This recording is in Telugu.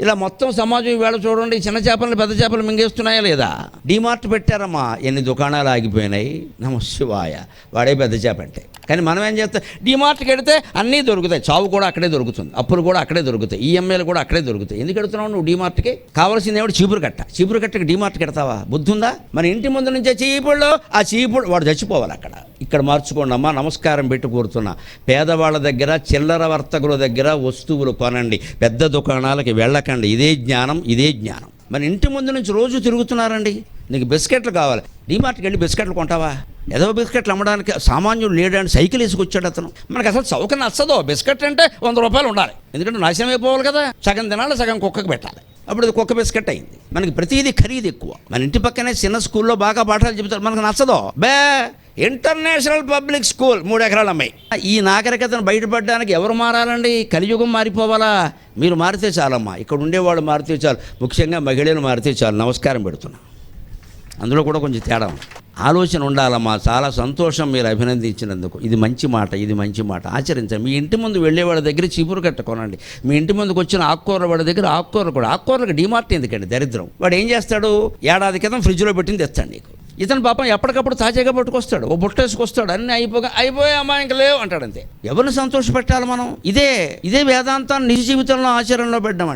ఇలా మొత్తం సమాజం ఈవేళ చూడండి చిన్న చేపలను పెద్ద చేపలు మింగేస్తున్నాయా లేదా? డిమార్ట్ పెట్టారమ్మా. ఎన్ని దుకాణాలు ఆగిపోయినాయి. నమ శివాయ. వాడే పెద్ద చేప అంటే. కానీ మనం ఏం చేస్తాం? డిమార్ట్కి వెడితే అన్నీ దొరుకుతాయి. చావు కూడా అక్కడే దొరుకుతుంది. అప్పులు కూడా అక్కడే దొరుకుతాయి. ఈఎంఐలు కూడా అక్కడే దొరుకుతాయి. ఎందుకు వెడుతున్నావు నువ్వు డిమార్ట్కి కావాల్సింది ఏమిటి? చీపురు కట్ట. చీపురు కట్టకి డిమార్ట్కి ఎడతావా బుద్ధి ఉందా మన ఇంటి ముందు నుంచే చీపుళ్ళు ఆ చీపుడు వాడు చచ్చిపోవాలి అక్కడ. ఇక్కడ మార్చుకోండి అమ్మా. నమస్కారం పెట్టి కూర్చున్నా పేదవాళ్ళ దగ్గర చిల్లర వర్తకుల దగ్గర వస్తువులు కొనండి. పెద్ద దుకాణాలకి వెళ్ళక వెళ్ళకండి ఇదే జ్ఞానం ఇదే జ్ఞానం. మన ఇంటి ముందు నుంచి రోజు తిరుగుతున్నారండి. నీకు బిస్కెట్లు కావాలి. డీమార్ట్కి వెళ్ళి బిస్కెట్లు కొంటావా? ఏదో బిస్కెట్లు అమ్మడానికి సామాన్యుడు లేడని సైకిల్ వేసుకొచ్చాడు అతను. మనకు అసలు చౌక నచ్చదో. బిస్కెట్ అంటే వంద రూపాయలు ఉండాలి. ఎందుకంటే నాశనం అయిపోవాలి కదా. సగం తినాలి సగం కుక్కకి పెట్టాలి. అప్పుడు అది కుక్క బిస్కెట్ అయింది. మనకి ప్రతిదీ ఖరీదు ఎక్కువ. మన ఇంటి పక్కనే చిన్న స్కూల్లో బాగా పాఠాలు చెబుతారు. మనకు నచ్చదో. బే! ఇంటర్నేషనల్ పబ్లిక్ స్కూల్ మూడు ఎకరాల అమ్మాయి. ఈ నాగరికతను బయటపడడానికి ఎవరు మారాలండి? కలియుగం మారిపోవాలా? మీరు మారితే చాలమ్మా. ఇక్కడ ఉండేవాళ్ళు మారితే చాలు. ముఖ్యంగా మహిళలు మారితే చాలు. నమస్కారం పెడుతున్నా. అందులో కూడా కొంచెం తేడా ఆలోచన ఉండాలమ్మా. చాలా సంతోషం మీరు అభినందించినందుకు. ఇది మంచి మాట ఇది మంచి మాట. ఆచరించండి. మీ ఇంటి ముందు వెళ్ళే వాళ్ళ దగ్గర చీపురు కట్టుకోనండి. మీ ఇంటి ముందుకు వచ్చిన ఆకుకూర వాడి దగ్గర ఆకుకూరలు కూడా. ఆకుకూరలకు డిమార్ట్ ఎందుకండి? దరిద్రం. వాడు ఏం చేస్తాడు? ఏడాది క్రితం ఫ్రిడ్జ్లో పెట్టింది తెస్తాడు నీకు. ఇతను పాపం ఎప్పటికప్పుడు తాజాగా పట్టుకొస్తాడు. ఓ బుట్టేసుకొస్తాడు అన్నీ అయిపోగా అయిపోయే అమ్మా ఇంకా లేవు అంటాడు అంతే ఎవరిని సంతోషపెట్టాలి మనం? ఇదే ఇదే వేదాంతాన్ని నిజ జీవితంలో ఆచరణలో పెట్టడం